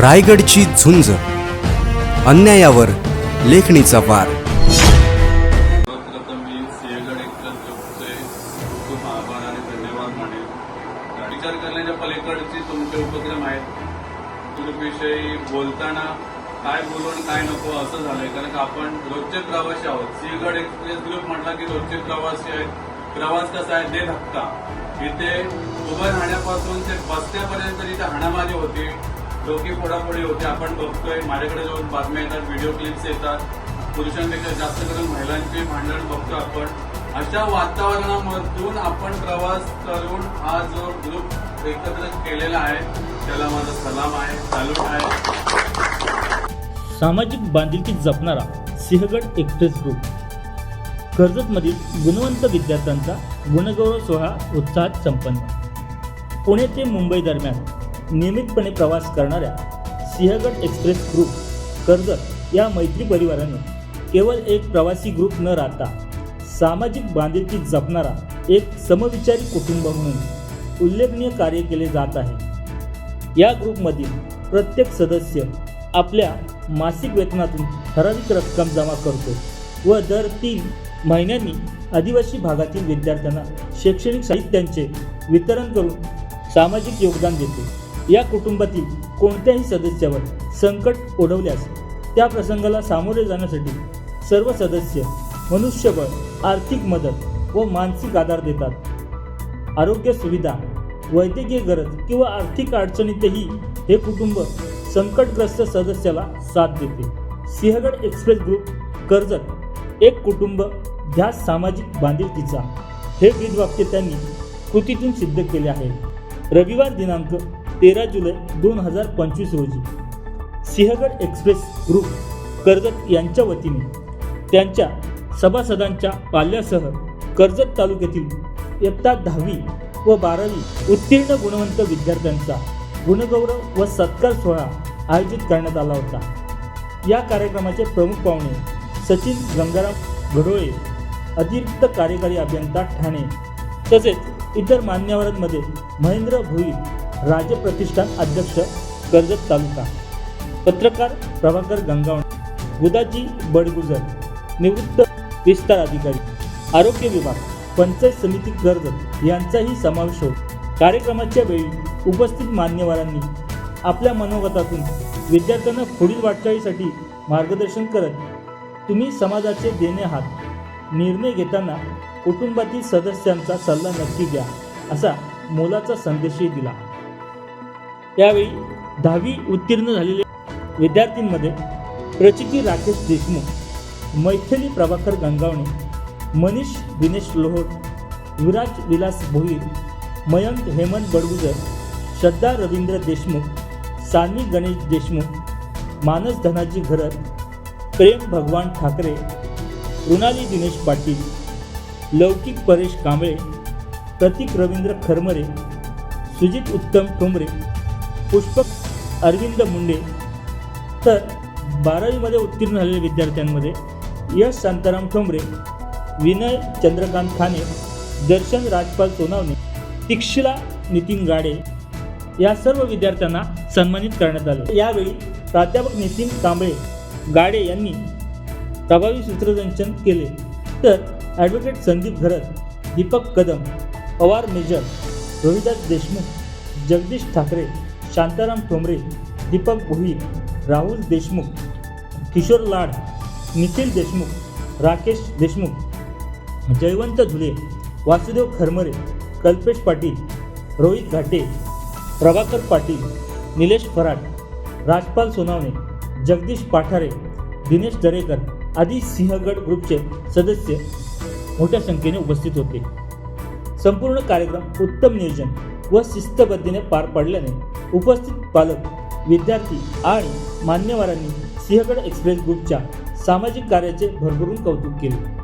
रायगडची झुंज. अन्यायावर लेखणीचा वार. सर्वप्रथम मी सिंहगड एक्सप्रेस ग्रुपचे खूप आभार आणि धन्यवाद म्हणेन. विचार करण्याच्या पलीकडचे तुमचे उपक्रम आहेत. ग्रुपविषयी बोलताना काय बोलू आणि काय नको असं झालंय. कारण का आपण रोजचे प्रवासी आहोत. सिंहगड एक्सप्रेस ग्रुप म्हटला की रोजचे प्रवासी आहेत. प्रवास कसा आहे दे धक्का. इथे उभं राहण्यापासून ते बसण्यापर्यंत इथे हाणामारी होती डोकी फोडाफोडी होते. आपण बघतोय माझ्याकडे जाऊन बातम्या येतात व्हिडिओ क्लिप्स येतात. पुरुषांपेक्षा जास्त करून महिलांचे भांडण बघतो आपण. अशा वातावरणामधून आपण प्रवास करून हा जो ग्रुप एकत्र केलेला आहे त्याला माझा सलाम आहे सॅल्यूट आहे. सामाजिक बांधिलकी जपणारा सिंहगड एक्सप्रेस ग्रुप कर्जतमधील गुणवंत विद्यार्थ्यांचा गुणगौरव सोहळा उत्साहात संपन्न. पुणे ते मुंबई दरम्यान नियमितपणे प्रवास करणाऱ्या सिंहगड एक्सप्रेस ग्रुप कर्जत या मैत्री परिवाराने केवळ एक प्रवासी ग्रुप न राहता सामाजिक बांधिलकी जपणारा एक समविचारी कुटुंब म्हणून उल्लेखनीय कार्य केले जात आहे. या ग्रुपमधील प्रत्येक सदस्य आपल्या मासिक वेतनातून ठराविक रक्कम जमा करतो व दर तीन महिन्यांनी आदिवासी भागातील विद्यार्थ्यांना शैक्षणिक साहित्यांचे वितरण करून सामाजिक योगदान देते. या कुटुंबातील कोणत्याही सदस्यावर संकट ओढवल्यास त्या प्रसंगाला सामोरे जाण्यासाठी सर्व सदस्य मनुष्यबळ आर्थिक मदत व मानसिक आधार देतात. आरोग्य सुविधा वैद्यकीय गरज किंवा आर्थिक अडचणीतही हे कुटुंब संकटग्रस्त सदस्याला साथ देते. सिंहगड एक्सप्रेस ग्रुप कर्जत एक कुटुंब ध्यास सामाजिक बांधिलकीचा हे ब्रीदवाक्य त्यांनी कृतीतून सिद्ध केले आहे. रविवार दिनांक तेरा जुलै दोन हजार पंचवीस रोजी सिंहगड एक्सप्रेस ग्रुप कर्जत यांच्या वतीने त्यांच्या सभासदांच्या पाल्यासह कर्जत तालुक्यातील इयत्ता दहावी व बारावी उत्तीर्ण गुणवंत विद्यार्थ्यांचा गुणगौरव व सत्कार सोहळा आयोजित करण्यात आला होता. या कार्यक्रमाचे प्रमुख पाहुणे सचिन गंगाराम घडोळे अतिरिक्त कार्यकारी अभियंता ठाणे तसेच इतर मान्यवरांमध्ये महेंद्र भोईर राज्य प्रतिष्ठान अध्यक्ष कर्जत तालुका. पत्रकार प्रभाकर गंगावणे. गुदाजी बडगुजर निवृत्त विस्तार अधिकारी. आरोग्य विभाग पंचायत समिती कर्जत यांचाही समावेश होत कार्यक्रमाच्या वेळी उपस्थित मान्यवरांनी आपल्या मनोगतातून विद्यार्थ्यांना पुढील वाटचाळीसाठी मार्गदर्शन करत तुम्ही समाजाचे देणे आहात निर्णय घेताना कुटुंबातील सदस्यांचा सल्ला नक्की घ्या असा मोलाचा संदेशही दिला. यावेळी दहावी उत्तीर्ण झालेले विद्यार्थ्यांमध्ये प्रचिती राकेश देशमुख मैथिली प्रभाकर गंगावणे मनीष दिनेश लोहट विराज विलास भोईर मयंक हेमंत बडगुजर श्रद्धा रवींद्र देशमुख सान्वी गणेश देशमुख मानस धनाजी घरत प्रेम भगवान ठाकरे रुणाली दिनेश पाटील लौकिक परेश कांबळे प्रतीक रवींद्र खरमरे सुजित उत्तम ठोंबरे पुष्पक अरविंद मुंडे. तर बारावीमध्ये उत्तीर्ण झालेल्या विद्यार्थ्यांमध्ये यश शांताराम ठोंबरे विनय चंद्रकांत खाने दर्शन राजपाल सोनावणे तिक्षिला नितीन गाडे या सर्व विद्यार्थ्यांना सन्मानित करण्यात आले. यावेळी प्राध्यापक नितीन कांबळे गाडे यांनी प्रभावी सूत्रसंचन केले. तर ॲडव्होकेट संदीप घरत दीपक कदम पवार मेजर रोहिदास देशमुख जगदीश ठाकरे शांताराम ठोंबरे दीपक भोईर राहुल देशमुख किशोर लाड निखिल देशमुख राकेश देशमुख जयवंत धुले वासुदेव खरमरे कल्पेश पाटील रोहित घाटे प्रभाकर पाटील निलेश फराट राजपाल सोनावणे जगदीश पाठारे दिनेश दरेकर आदी सिंहगड ग्रुपचे सदस्य मोठ्या संख्येने उपस्थित होते. संपूर्ण कार्यक्रम उत्तम नियोजन व शिस्तबद्धीने पार पाडल्याने उपस्थित पालक विद्यार्थी आणि मान्यवरांनी सिंहगड एक्सप्रेस ग्रुपच्या सामाजिक कार्याचे भरभरून कौतुक केले.